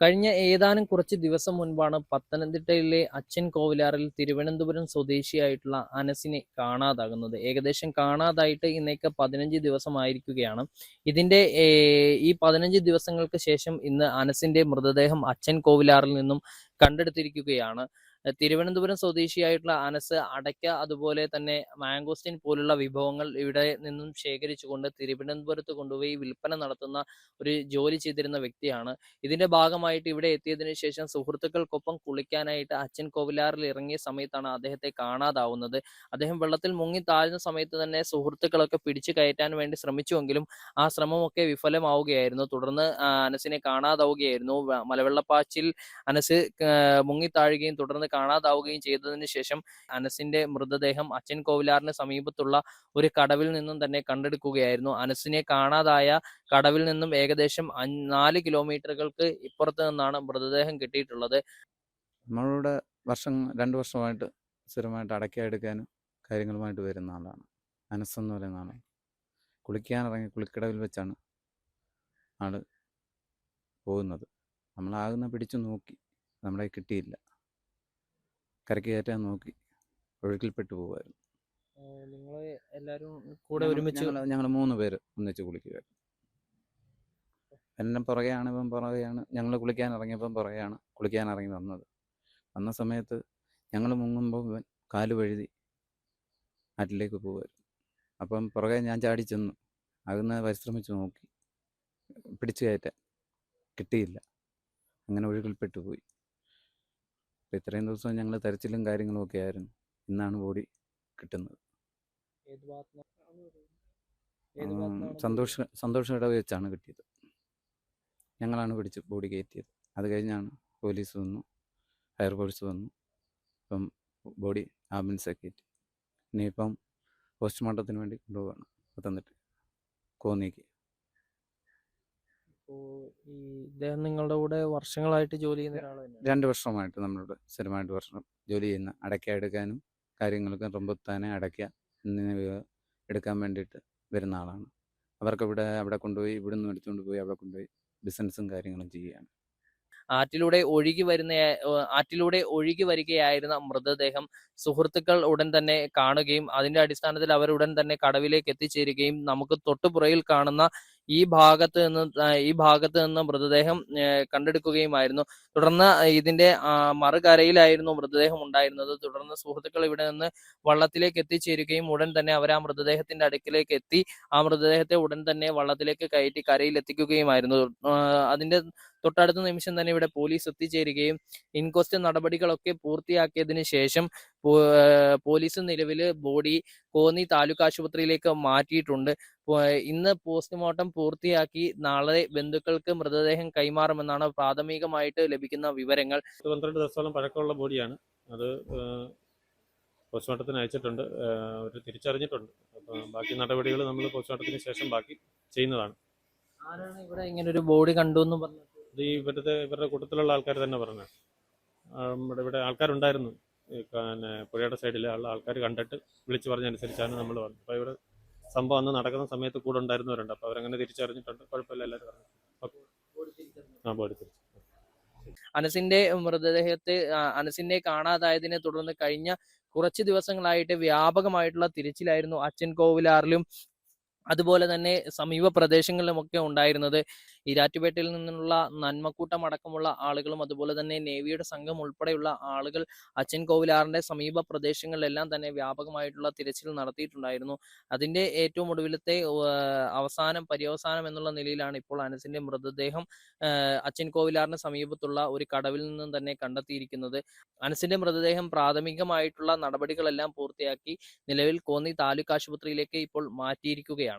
കഴിഞ്ഞ ഏതാനും കുറച്ച് ദിവസം മുൻപാണ് പത്തനംതിട്ടയിലെ അച്ഛൻ കോവിലാറിൽ തിരുവനന്തപുരം സ്വദേശിയായിട്ടുള്ള അനസിനെ കാണാതാകുന്നത്. ഏകദേശം കാണാതായിട്ട് ഇന്നേക്ക് പതിനഞ്ച് ദിവസമായിരിക്കുകയാണ്. ഇതിന്റെ ഈ പതിനഞ്ച് ദിവസങ്ങൾക്ക് ശേഷം ഇന്ന് അനസിന്റെ മൃതദേഹം അച്ഛൻ കോവിലാറിൽ നിന്നും കണ്ടെടുത്തിരിക്കുകയാണ്. തിരുവനന്തപുരം സ്വദേശിയായിട്ടുള്ള അനസ് അടയ്ക്ക അതുപോലെ തന്നെ മാംഗോസ്റ്റിൻ പോലുള്ള വിഭവങ്ങൾ ഇവിടെ നിന്നും ശേഖരിച്ചുകൊണ്ട് തിരുവനന്തപുരത്ത് കൊണ്ടുപോയി വിൽപ്പന നടത്തുന്ന ഒരു ജോലി ചെയ്തിരുന്ന വ്യക്തിയാണ്. ഇതിന്റെ ഭാഗമായിട്ട് ഇവിടെ എത്തിയതിനു ശേഷം സുഹൃത്തുക്കൾക്കൊപ്പം കുളിക്കാനായിട്ട് അച്ഛൻ കോവിലാറിൽ ഇറങ്ങിയ സമയത്താണ് അദ്ദേഹത്തെ കാണാതാവുന്നത്. അദ്ദേഹം വെള്ളത്തിൽ മുങ്ങി താഴ്ന്ന സമയത്ത് തന്നെ സുഹൃത്തുക്കളൊക്കെ പിടിച്ചു കയറ്റാൻ വേണ്ടി ശ്രമിച്ചുവെങ്കിലും ആ ശ്രമമൊക്കെ വിഫലമാവുകയായിരുന്നു. തുടർന്ന് അനസിനെ കാണാതാവുകയായിരുന്നു. മലവെള്ളപ്പാച്ചിൽ അനസ് മുങ്ങി താഴുകയും തുടർന്ന് കാണാതാവുകയും ചെയ്തതിന് ശേഷം അനസിന്റെ മൃതദേഹം അച്ഛൻ കോവിലാറിന് സമീപത്തുള്ള ഒരു കടവിൽ നിന്നും തന്നെ കണ്ടെടുക്കുകയായിരുന്നു. അനസിനെ കാണാതായ കടവിൽ നിന്നും ഏകദേശം നാല് കിലോമീറ്ററുകൾക്ക് ഇപ്പുറത്ത് നിന്നാണ് മൃതദേഹം കിട്ടിയിട്ടുള്ളത്. നമ്മളിവിടെ വർഷം രണ്ട് വർഷമായിട്ട് സ്ഥിരമായിട്ട് അടയ്ക്ക എടുക്കാനും കാര്യങ്ങളുമായിട്ട് വരുന്ന ആളാണ്. അനസ് എന്ന് പറയുന്ന ആളാണ്. കുളിക്കാനിറങ്ങി കുളിക്കടവിൽ വെച്ചാണ് ആൾ പോകുന്നത്. നമ്മളാകുന്ന പിടിച്ചു നോക്കി നമ്മളെ കിട്ടിയില്ല. കരയ്ക്ക് കയറ്റാൻ നോക്കി. ഒഴുക്കിൽപ്പെട്ടു പോകുമായിരുന്നു നിങ്ങൾ എല്ലാവരും കൂടെ ഒരുമിച്ച് ഞങ്ങൾ മൂന്ന് പേര് ഒന്നിച്ച് കുളിക്കുകയായിരുന്നു. എന്നെ പുറകെയാണ് ഇപ്പം പുറകെയാണ്. ഞങ്ങൾ കുളിക്കാൻ ഇറങ്ങിയപ്പം പുറകെയാണ് കുളിക്കാൻ ഇറങ്ങി വന്നത്. വന്ന സമയത്ത് ഞങ്ങൾ മുങ്ങുമ്പോൾ ഇവൻ കാൽ വഴുതി ആറ്റിലേക്ക് പോകുമായിരുന്നു അപ്പം പുറകെ ഞാൻ ചാടി ചെന്നു. അകന്ന് പരിശ്രമിച്ച് നോക്കി. പിടിച്ചു കയറ്റാൻ. കിട്ടിയില്ല. അങ്ങനെ ഒഴുകിൽപ്പെട്ടു പോയി. അപ്പം ഇത്രയും ദിവസം ഞങ്ങൾ തെരച്ചിലും കാര്യങ്ങളും ഒക്കെ ആയിരുന്നു. ഇന്നാണ് ബോഡി കിട്ടുന്നത്. സന്തോഷ സന്തോഷം ഇടവ് വെച്ചാണ് കിട്ടിയത്. ഞങ്ങളാണ് പിടിച്ച് ബോഡി കയറ്റിയത്. അത് കഴിഞ്ഞാണ് പോലീസ് വന്നു ഫയർഫോഴ്സ് വന്നു. ഇപ്പം ബോഡി ആംബുലൻസ് കയറ്റി. ഇനിയിപ്പം പോസ്റ്റ്മോർട്ടത്തിന് വേണ്ടി കൊണ്ടുപോവാണ്. പത്തനംതിട്ട കോന്നിക്ക്. ഇപ്പോ ഈ ഇദ്ദേഹം നിങ്ങളുടെ കൂടെ വർഷങ്ങളായിട്ട് ജോലി ചെയ്യുന്ന ഒരാൾ തന്നെയാണ്. രണ്ട് വർഷമായിട്ട് നമ്മളിവിടെ സ്ഥിരമായിട്ട് വർഷം ജോലി ചെയ്യുന്ന അടയ്ക്ക എടുക്കാനും കാര്യങ്ങൾക്ക് റംബുത്താനെ അടയ്ക്ക എന്നിവ എടുക്കാൻ വേണ്ടിയിട്ട് വരുന്ന ആളാണ്. അവർക്ക് ഇവിടെ അവിടെ കൊണ്ടുപോയി ഇവിടെ നിന്ന് എടുത്തുകൊണ്ട് പോയി അവിടെ കൊണ്ടുപോയി ബിസിനസ്സും കാര്യങ്ങളും ചെയ്യുകയാണ്. ആറ്റിലൂടെ ഒഴുകി വരുന്ന ആറ്റിലൂടെ ഒഴുകി വരികയായിരുന്ന മൃതദേഹം സുഹൃത്തുക്കൾ ഉടൻ തന്നെ കാണുകയും അതിന്റെ അടിസ്ഥാനത്തിൽ അവർ ഉടൻ തന്നെ കടവിലേക്ക് എത്തിച്ചേരുകയും നമുക്ക് തൊട്ടുപുറയിൽ കാണുന്ന ഈ ഭാഗത്ത് നിന്ന് ഈ ഭാഗത്ത് നിന്ന് മൃതദേഹം കണ്ടെടുക്കുകയുമായിരുന്നു. തുടർന്ന് ഇതിന്റെ മറുകരയിലായിരുന്നു മൃതദേഹം ഉണ്ടായിരുന്നത്. തുടർന്ന് സുഹൃത്തുക്കൾ ഇവിടെ നിന്ന് വള്ളത്തിലേക്ക് എത്തിച്ചേരുകയും ഉടൻ തന്നെ അവർ ആ മൃതദേഹത്തിന്റെ അടുക്കിലേക്ക് എത്തി ആ മൃതദേഹത്തെ ഉടൻ തന്നെ വള്ളത്തിലേക്ക് കയറ്റി കരയിൽ എത്തിക്കുകയുമായിരുന്നു. അതിന്റെ തൊട്ടടുത്ത നിമിഷം തന്നെ ഇവിടെ പോലീസ് എത്തിച്ചേരുകയും ഇൻക്വസ്റ്റ് നടപടികളൊക്കെ പൂർത്തിയാക്കിയതിനു ശേഷം പോലീസ് നിലവിൽ ബോഡി കോന്നി താലൂക്ക് ആശുപത്രിയിലേക്ക് മാറ്റിയിട്ടുണ്ട്. ഇന്ന് പോസ്റ്റ്മോർട്ടം പൂർത്തിയാക്കി നാളെ ബന്ധുക്കൾക്ക് മൃതദേഹം കൈമാറുമെന്നാണ് പ്രാഥമികമായിട്ട് ലഭിക്കുന്ന വിവരങ്ങൾ. പന്ത്രണ്ട് ദിവസത്തോളം പഴക്കമുള്ള ബോഡിയാണ്. അത് പോസ്റ്റ്മോർട്ടത്തിന് അയച്ചിട്ടുണ്ട്. അവർ തിരിച്ചറിഞ്ഞിട്ടുണ്ട്. ബാക്കി നടപടികൾ നമ്മൾ പോസ്റ്റ്മോർട്ടത്തിന് ശേഷം ബാക്കി ചെയ്യുന്നതാണ്. ആരാണ് ഇവിടെ ഇങ്ങനെ ഒരു ബോഡി കണ്ടു എന്ന് പറഞ്ഞത്? ഇത് ഇവിടുത്തെ ഇവരുടെ കൂട്ടത്തിലുള്ള ആൾക്കാർ തന്നെ പറഞ്ഞു നമ്മുടെ ഇവിടെ ആൾക്കാരുണ്ടായിരുന്നു. പിന്നെ പുഴയുടെ സൈഡിലെ ഉള്ള ആൾക്കാർ കണ്ടിട്ട് വിളിച്ചു പറഞ്ഞനുസരിച്ചാണ് നമ്മൾ വന്നത്. അപ്പോൾ ഇവിടെ സംഭവം അന്ന് നടക്കുന്ന സമയത്ത് കൂടെ ഉണ്ടായിരുന്നവരുണ്ട്. അപ്പോൾ അവരങ്ങനെ തിരിച്ചറിഞ്ഞിട്ടുണ്ട്. കുഴപ്പമില്ല എല്ലാവരും പറഞ്ഞു. ആ ബോഡി അനസിന്റെ മൃതദേഹത്തെ അനസിനെ കാണാതായതിനെ തുടർന്ന് കഴിഞ്ഞ കുറച്ച് ദിവസങ്ങളായിട്ട് വ്യാപകമായിട്ടുള്ള തിരച്ചിലായിരുന്നു അച്ഛൻ കോവിലാറിലും അതുപോലെ തന്നെ സമീപ പ്രദേശങ്ങളിലുമൊക്കെ ഉണ്ടായിരുന്നത്. ഈരാറ്റുപേട്ടയിൽ നിന്നുള്ള നന്മക്കൂട്ടം അടക്കമുള്ള ആളുകളും അതുപോലെ തന്നെ നേവിയുടെ സംഘം ഉൾപ്പെടെയുള്ള ആളുകൾ അച്ഛൻ കോവിലാറിന്റെ സമീപ പ്രദേശങ്ങളിലെല്ലാം തന്നെ വ്യാപകമായിട്ടുള്ള തിരച്ചിൽ നടത്തിയിട്ടുണ്ടായിരുന്നു. അതിന്റെ ഏറ്റവും ഒടുവിലത്തെ അവസാനം പര്യവസാനം എന്നുള്ള നിലയിലാണ് ഇപ്പോൾ അനസിന്റെ മൃതദേഹം അച്ഛൻ കോവിലാറിന് സമീപത്തുള്ള ഒരു കടവിൽ നിന്നും തന്നെ കണ്ടെത്തിയിരിക്കുന്നത്. അനസിന്റെ മൃതദേഹം പ്രാഥമികമായിട്ടുള്ള നടപടികളെല്ലാം പൂർത്തിയാക്കി നിലവിൽ കോന്നി താലൂക്ക് ആശുപത്രിയിലേക്ക് ഇപ്പോൾ മാറ്റിയിരിക്കുകയാണ്.